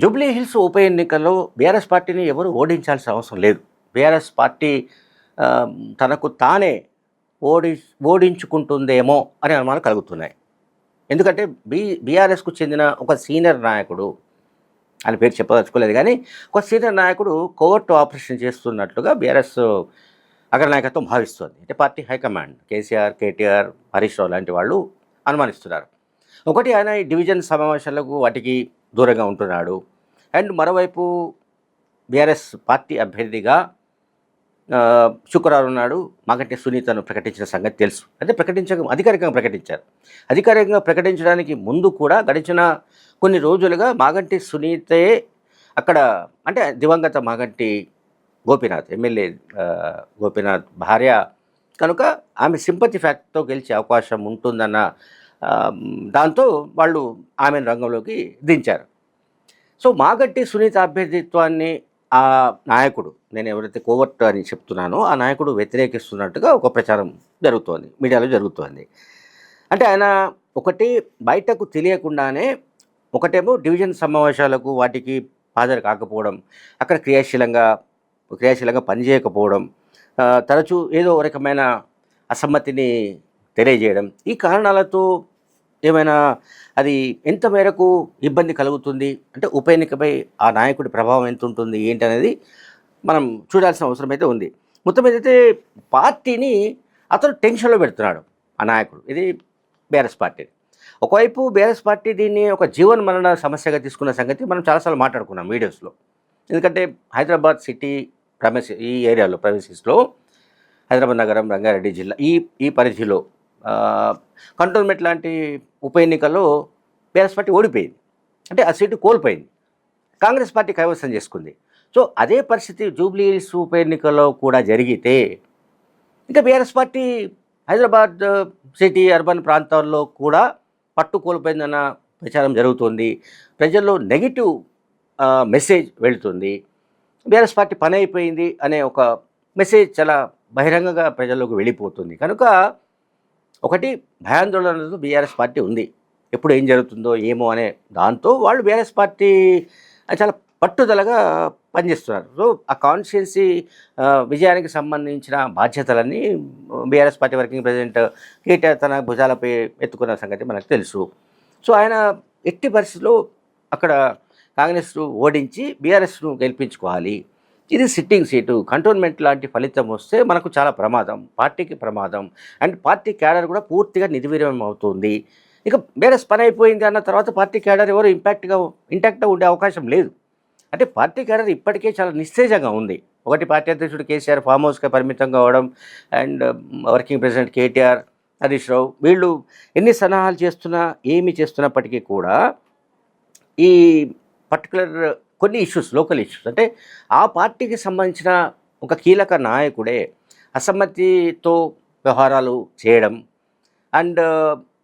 Jubilee hills ఉప ఎన్నికల్లో BRS పార్టీని ఎవరు ఓడించాల్సిన అవసరం లేదు. బీఆర్ఎస్ పార్టీ తనకు తానే ఓడి ఓడించుకుంటుందేమో అనే అనుమానం కలుగుతున్నాయి. ఎందుకంటే బీ బీఆర్ఎస్కు చెందిన ఒక సీనియర్ నాయకుడు అని పేరు చెప్పదలుచుకోలేదు కానీ ఒక సీనియర్ నాయకుడు కోర్టు ఆపరేషన్ చేస్తున్నట్లుగా బీఆర్ఎస్ అగ్రనాయకత్వం భావిస్తుంది. అంటే party high command KCR KTR Harish Rao లాంటి వాళ్ళు అనుమానిస్తున్నారు. ఒకటి ఆయన ఈ డివిజన్ సమావేశాలకు వాటికి దూరంగా ఉంటున్నాడు. అండ్ మరోవైపు బీఆర్ఎస్ పార్టీ అభ్యర్థిగా శుక్రవారం నాడు మాగంటి సునీతను ప్రకటించిన సంగతి తెలుసు. అంటే ప్రకటించక అధికారికంగా ప్రకటించారు. అధికారికంగా ప్రకటించడానికి ముందు కూడా గడిచిన కొన్ని రోజులుగా మాగంటి సునీతే అక్కడ అంటే దివంగత మాగంటి గోపీనాథ్ ఎమ్మెల్యే గోపినాథ్ గోపీనాథ్ భార్య కనుక ఆమె సింపతి ఫ్యాక్ట్తో గెలిచే అవకాశం ఉంటుందన్న దాంతో వాళ్ళు ఆమెను రంగంలోకి దించారు. సో మాగట్టి సునీత అభ్యర్థిత్వాన్ని ఆ నాయకుడు నేను ఎవరైతే కోవర్ట్ అని చెప్తున్నానో ఆ నాయకుడు వ్యతిరేకిస్తున్నట్టుగా ఒక ప్రచారం జరుగుతోంది మీడియాలో జరుగుతోంది. అంటే ఆయన ఒకటి బయటకు తెలియకుండానే ఒకటేమో డివిజన్ సమావేశాలకు వాటికి హాజరు కాకపోవడం అక్కడ క్రియాశీలంగా క్రియాశీలంగా పనిచేయకపోవడం తరచూ ఏదో ఒక రకమైన అసమ్మతిని తెలియజేయడం. ఈ కారణాలతో ఏమైనా అది ఎంత మేరకు ఇబ్బంది కలుగుతుంది? అంటే ఉప ఎన్నికపై ఆ నాయకుడి ప్రభావం ఎంత ఉంటుంది? ఏంటనేది మనం చూడాల్సిన అవసరం అయితే ఉంది. మొత్తం ఏదైతే పార్టీని అతను టెన్షన్లో పెడుతున్నాడు ఆ నాయకుడు. ఇది బీఆర్ఎస్ పార్టీ. ఒకవైపు బీఆర్ఎస్ పార్టీ దీన్ని ఒక జీవన మరణ సమస్యగా తీసుకున్న సంగతి మనం చాలాసార్లు మాట్లాడుకున్నాం వీడియోస్లో ఎందుకంటే హైదరాబాద్ సిటీ ప్రవేశ ఈ ఏరియాలో ప్రవేశిస్లో హైదరాబాద్ నగరం రంగారెడ్డి జిల్లా ఈ ఈ పరిధిలో కంటోన్మెంట్ లాంటి ఉప ఎన్నికల్లో బీఆర్ఎస్ పార్టీ ఓడిపోయింది. అంటే ఆ సీటు కోల్పోయింది. కాంగ్రెస్ పార్టీ కైవసం చేసుకుంది. సో అదే పరిస్థితి జూబ్లీ హిల్స్ ఉప ఎన్నికల్లో కూడా జరిగితే ఇంకా BRS party Hyderabad city urban ప్రాంతాల్లో కూడా పట్టు కోల్పోయిందన్న ప్రచారం జరుగుతుంది. ప్రజల్లో నెగిటివ్ మెసేజ్ వెళుతుంది. బీఆర్ఎస్ పార్టీ పని అయిపోయింది అనే ఒక మెసేజ్ చాలా బహిరంగంగా ప్రజల్లోకి వెళ్ళిపోతుంది. కనుక ఒకటి భయాందోళనతో బీఆర్ఎస్ పార్టీ ఉంది. ఎప్పుడు ఏం జరుగుతుందో ఏమో అనే దాంతో వాళ్ళు బీఆర్ఎస్ పార్టీ చాలా పట్టుదలగా పనిచేస్తున్నారు. సో ఆ కాన్స్టిట్యున్సీ విజయానికి సంబంధించిన బాధ్యతలన్నీ BRS party working president KTR తన భుజాలపై ఎత్తుకున్న సంగతి మనకు తెలుసు. సో ఆయన ఎట్టి పరిస్థితుల్లో అక్కడ కాంగ్రెస్ను ఓడించి బీఆర్ఎస్ను గెలిపించుకోవాలి. ఇది సిట్టింగ్ సీటు కంటోన్మెంట్ లాంటి ఫలితం వస్తే మనకు చాలా ప్రమాదం పార్టీకి ప్రమాదం. అండ్ పార్టీ క్యాడర్ కూడా పూర్తిగా నిర్వీర్యం అవుతుంది. ఇక వేరే పని అయిపోయింది అన్న తర్వాత పార్టీ క్యాడర్ ఎవరు ఇంపాక్ట్గా ఇంటాక్ట్గా ఉండే అవకాశం లేదు. అంటే పార్టీ క్యాడర్ ఇప్పటికే చాలా నిస్తేజంగా ఉంది. ఒకటి పార్టీ అధ్యక్షుడు కేసీఆర్ ఫామ్ హౌస్గా పరిమితం కావడం and um, working president KTR Harish Rao వీళ్ళు ఎన్ని సన్నాహాలు చేస్తున్నా ఏమి చేస్తున్నప్పటికీ కూడా ఈ పర్టికులర్ కొన్ని ఇష్యూస్ లోకల్ ఇష్యూస్ అంటే ఆ పార్టీకి సంబంధించిన ఒక కీలక నాయకుడే అసమ్మతితో వ్యవహారాలు చేయడం అండ్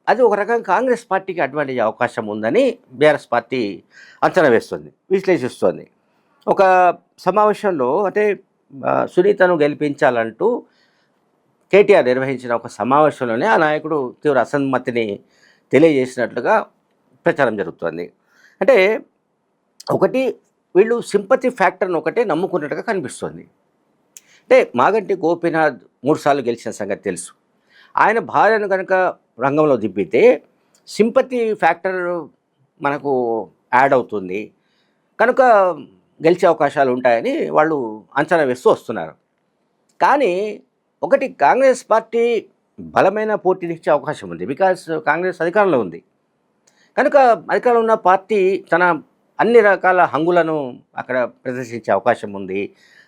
అది ఒక రకంగా కాంగ్రెస్ పార్టీకి అడ్వాంటేజ్ అవకాశం ఉందని బీఆర్ఎస్ పార్టీ అంచనా వేస్తుంది విశ్లేషిస్తోంది. ఒక సమావేశంలో అంటే సునీతను గెలిపించాలంటూ కేటీఆర్ నిర్వహించిన ఒక సమావేశంలోనే ఆ నాయకుడు తీవ్ర అసమ్మతిని తెలియజేసినట్లుగా ప్రచారం జరుగుతోంది. అంటే ఒకటి వీళ్ళు సింపతి ఫ్యాక్టర్ని ఒకటే నమ్ముకున్నట్టుగా కనిపిస్తుంది. అంటే మాగంటి గోపీనాథ్ మూడుసార్లు గెలిచిన సంగతి తెలుసు. ఆయన భార్యను కనుక రంగంలో దిబ్బితే సింపతి ఫ్యాక్టర్ మనకు యాడ్ అవుతుంది. కనుక గెలిచే అవకాశాలు ఉంటాయని వాళ్ళు అంచనా వేస్తూ వస్తున్నారు. కానీ ఒకటి కాంగ్రెస్ పార్టీ బలమైన పోటీనిచ్చే అవకాశం ఉంది. బికాస్ కాంగ్రెస్ అధికారంలో ఉంది. కనుక అధికారంలో ఉన్న పార్టీ తన అన్ని రకాల హంగులను అక్కడ ప్రదర్శించే అవకాశం ఉంది.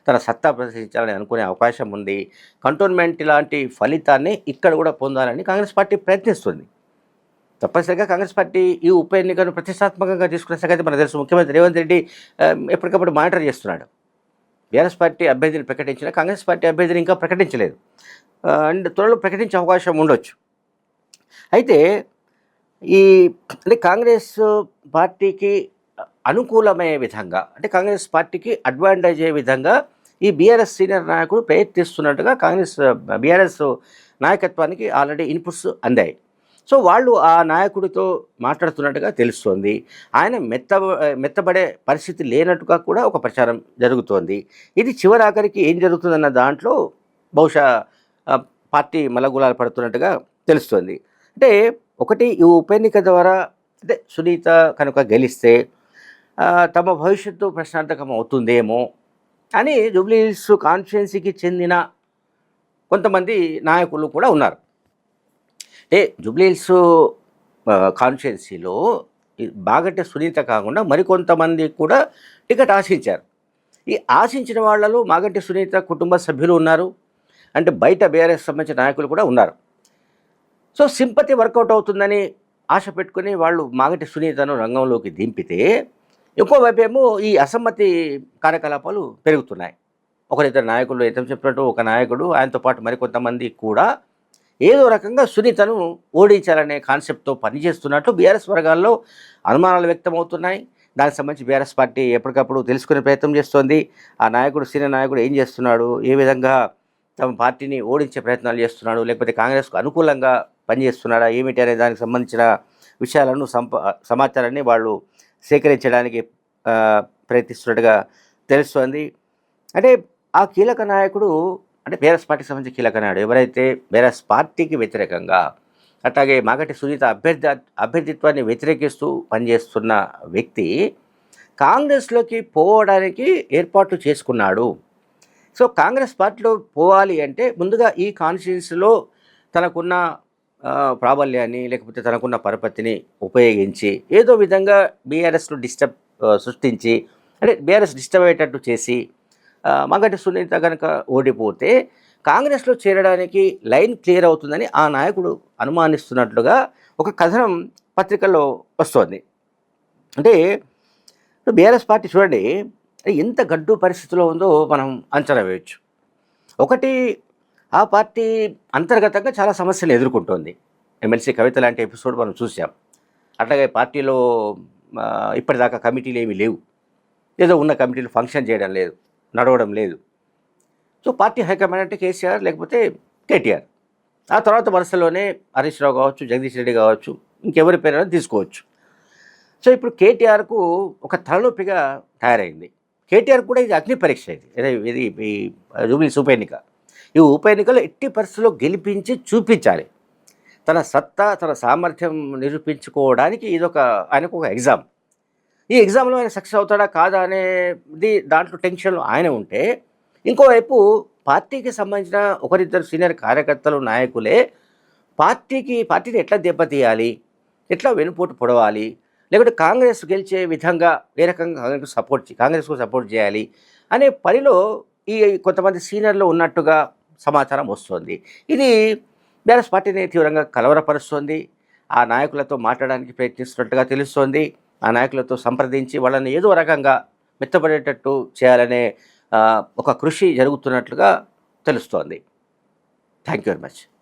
తన సత్తా ప్రదర్శించాలని అనుకునే అవకాశం ఉంది. కంటోన్మెంట్ లాంటి ఫలితాన్ని ఇక్కడ కూడా పొందాలని కాంగ్రెస్ పార్టీ ప్రయత్నిస్తుంది. తప్పనిసరిగా కాంగ్రెస్ పార్టీ ఈ ఉప ఎన్నికను ప్రతిష్టాత్మకంగా తీసుకునే సంగతి మనకు తెలుసు. ముఖ్యమంత్రి రేవంత్ రెడ్డి ఎప్పటికప్పుడు మానిటర్ చేస్తున్నాడు. బీఆర్ఎస్ పార్టీ అభ్యర్థిని ప్రకటించిన కాంగ్రెస్ పార్టీ అభ్యర్థిని ఇంకా ప్రకటించలేదు. అండ్ త్వరలో ప్రకటించే అవకాశం ఉండొచ్చు. అయితే ఈ అంటే కాంగ్రెస్ పార్టీకి అనుకూలమయ్యే విధంగా అంటే కాంగ్రెస్ పార్టీకి అడ్వాంటేజ్ అయ్యే విధంగా ఈ బీఆర్ఎస్ సీనియర్ నాయకుడు ప్రయత్నిస్తున్నట్టుగా కాంగ్రెస్ బీఆర్ఎస్ నాయకత్వానికి ఆల్రెడీ ఇన్పుట్స్ అందాయి. సో వాళ్ళు ఆ నాయకుడితో మాట్లాడుతున్నట్టుగా తెలుస్తోంది. ఆయన మెత్త మెత్తబడే పరిస్థితి లేనట్టుగా కూడా ఒక ప్రచారం జరుగుతోంది. ఇది చివరాఖరికి ఏం జరుగుతుందన్న దాంట్లో బహుశా పార్టీ మలగులాలు పడుతున్నట్టుగా తెలుస్తోంది. అంటే ఒకటి ఈ ఉప ఎన్నిక ద్వారా అంటే సునీత కనుక గెలిస్తే తమ భవిష్యత్తు ప్రశాంతకం అవుతుందేమో అని జూబ్లీహిల్స్ కాన్స్టిట్యున్సీకి చెందిన కొంతమంది నాయకులు కూడా ఉన్నారు. అంటే జూబ్లీహిల్స్ కాన్స్టిట్యున్సీలో బాగంటే సునీత కాకుండా మరికొంతమంది కూడా టికెట్ ఆశించారు. ఈ ఆశించిన వాళ్ళలో మాగంటి సునీత కుటుంబ సభ్యులు ఉన్నారు. అంటే బయట బీఆర్ఎస్ సంబంధించిన నాయకులు కూడా ఉన్నారు. సో సింపతి వర్కౌట్ అవుతుందని ఆశ పెట్టుకుని వాళ్ళు మాగంటి సునీతను రంగంలోకి దింపితే ఇంకోవైపు ఏమో ఈ అసమ్మతి కార్యకలాపాలు పెరుగుతున్నాయి. ఒకరిద్దరు నాయకులు ఎంత చెప్పినట్టు ఒక నాయకుడు ఆయనతో పాటు మరికొంతమంది కూడా ఏదో రకంగా సునీతను ఓడించాలనే కాన్సెప్ట్తో పనిచేస్తున్నట్లు బీఆర్ఎస్ వర్గాల్లో అనుమానాలు వ్యక్తమవుతున్నాయి. దానికి సంబంధించి బీఆర్ఎస్ పార్టీ ఎప్పటికప్పుడు తెలుసుకునే ప్రయత్నం చేస్తోంది. ఆ నాయకుడు సీనియర్ నాయకుడు ఏం చేస్తున్నాడు ఏ విధంగా తమ పార్టీని ఓడించే ప్రయత్నాలు చేస్తున్నాడు లేకపోతే కాంగ్రెస్కు అనుకూలంగా పనిచేస్తున్నాడా ఏమిటి అనే దానికి సంబంధించిన విషయాలను సంప సమాచారాన్ని వాళ్ళు సేకరించడానికి ప్రయత్నిస్తున్నట్టుగా తెలుస్తోంది. అంటే ఆ కీలక నాయకుడు అంటే బీఆర్ఎస్ పార్టీకి సంబంధించిన కీలక నాయుడు ఎవరైతే బీఆర్ఎస్ పార్టీకి వ్యతిరేకంగా అట్లాగే మాగటి సునీత అభ్యర్థి అభ్యర్థిత్వాన్ని వ్యతిరేకిస్తూ పనిచేస్తున్న వ్యక్తి కాంగ్రెస్లోకి పోవడానికి ఏర్పాట్లు చేసుకున్నాడు. సో కాంగ్రెస్ పార్టీలో పోవాలి అంటే ముందుగా ఈ కాన్స్టిట్యున్సీలో తనకున్న ప్రాబల్యాన్ని లేకపోతే తనకున్న పరపతిని ఉపయోగించి ఏదో విధంగా బీఆర్ఎస్లో డిస్టర్బ్ సృష్టించి అంటే బీఆర్ఎస్ డిస్టర్బ్ అయ్యేటట్టు చేసి మగటి మంగటి సునీత కనుక ఓడిపోతే కాంగ్రెస్లో చేరడానికి లైన్ క్లియర్ అవుతుందని ఆ నాయకుడు అనుమానిస్తున్నట్లుగా ఒక కథనం పత్రికల్లో వస్తోంది. అంటే బీఆర్ఎస్ పార్టీ చూడండి ఎంత గడ్డు పరిస్థితిలో ఉందో మనం అంచనా వేయచ్చు. ఒకటి ఆ పార్టీ అంతర్గతంగా చాలా సమస్యలు ఎదుర్కొంటోంది. ఎమ్మెల్సీ కవిత లాంటి ఎపిసోడ్ మనం చూసాం అట్లాగే పార్టీలో ఇప్పటిదాకా కమిటీలు ఏమీ లేవు. ఏదో ఉన్న కమిటీలు ఫంక్షన్ చేయడం లేదు నడవడం లేదు. సో పార్టీ హైకమాండ్ అంటే కేసీఆర్ లేకపోతే కేటీఆర్. ఆ తర్వాత వరుసలోనే హరీష్ రావు కావచ్చు జగదీష్ రెడ్డి కావచ్చు ఇంకెవరి పేరైనా తీసుకోవచ్చు. సో ఇప్పుడు కేటీఆర్కు ఒక తలనొప్పిగా తయారైంది. కేటీఆర్ కూడా ఇది అగ్ని పరీక్ష ఇది. ఇది ఈ జూబ్లీ ఉప ఎన్నిక. ఈ ఉప ఎన్నికలు ఎట్టి పరిస్థితుల్లో గెలిపించి చూపించాలి. తన సత్తా తన సామర్థ్యం నిరూపించుకోవడానికి ఇదొక ఆయనకు ఒక ఎగ్జామ్. ఈ ఎగ్జామ్లో ఆయన సక్సెస్ అవుతాడా కాదా అనేది దాంట్లో టెన్షన్లో ఆయన ఉంటే ఇంకోవైపు పార్టీకి సంబంధించిన ఒకరిద్దరు సీనియర్ కార్యకర్తలు నాయకులే పార్టీకి పార్టీని ఎట్లా దెబ్బతీయాలి? ఎట్లా వెనుపోటు పొడవాలి? లేకుంటే కాంగ్రెస్ గెలిచే విధంగా ఏ రకంగా కాంగ్రెస్ సపోర్ట్ కాంగ్రెస్కు సపోర్ట్ చేయాలి? అనే పనిలో ఈ కొంతమంది సీనియర్లు ఉన్నట్టుగా సమాచారం వస్తుంది. ఇది బీఆర్ఎస్ పార్టీని తీవ్రంగా కలవరపరుస్తోంది. ఆ నాయకులతో మాట్లాడడానికి ప్రయత్నిస్తున్నట్టుగా తెలుస్తోంది. ఆ నాయకులతో సంప్రదించి వాళ్ళని ఏదో రకంగా మెత్తపడేటట్టు చేయాలనే ఒక కృషి జరుగుతున్నట్లుగా తెలుస్తోంది. Thank you very much.